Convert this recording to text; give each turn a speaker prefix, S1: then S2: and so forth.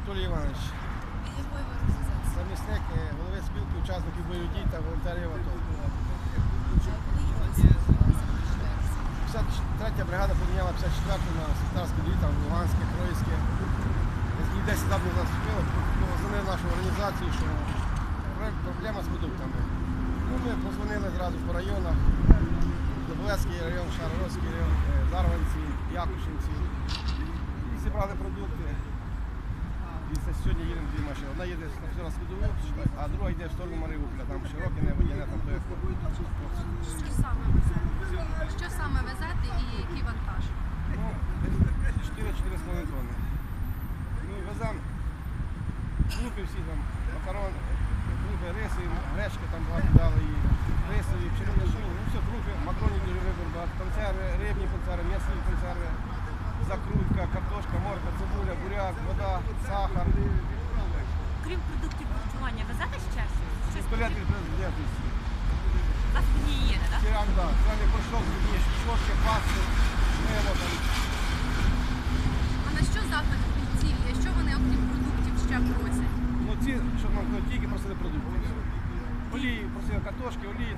S1: Анатолій Іванович, замісник е, голови спілки учасників бойових дій та волонтерів АТО. 53 бригада поміняла 54-ту на Сектарську дій, там Луганське, Троїцьке. І десь там не заступило, позвонили нашу організацію, що проблема з продуктами. Ну, Ми позвонили зразу по районах, Доболецький район, Шаровський район, е, Зарванці, Якушинці. І зібрали продукти. І це сьогодні їдемо дві машини. Одна їде на Свідову, а друга йде в сторону Маріуполя. Там широке є там той
S2: Що саме везете? Що саме везете і який вантаж?
S1: Ну, 4-4,5 тонни. Ну, веземо крупи всі там, макарон, крупи, риси, гречки там багато дали і рисові, пшеничні, ну все, крупи, макароні дуже вибір багато, консерви, рибні консерви, м'ясні консерви, закрутка, картошка, морква, цибуля, буряк, вода,
S3: Крім продуктів харчування, везете ще щось? Щось пістолет
S1: від президентності.
S3: засоби гігієни, так?
S1: Стиран, да, стиральний порошок, зубні щотки, пасти, мило там.
S2: А на що запит бійців є? Що вони, окрім продуктів, ще просять?
S1: Ну ці, що нам тільки просили продукти.
S2: Олії,
S1: просили картошки, олії.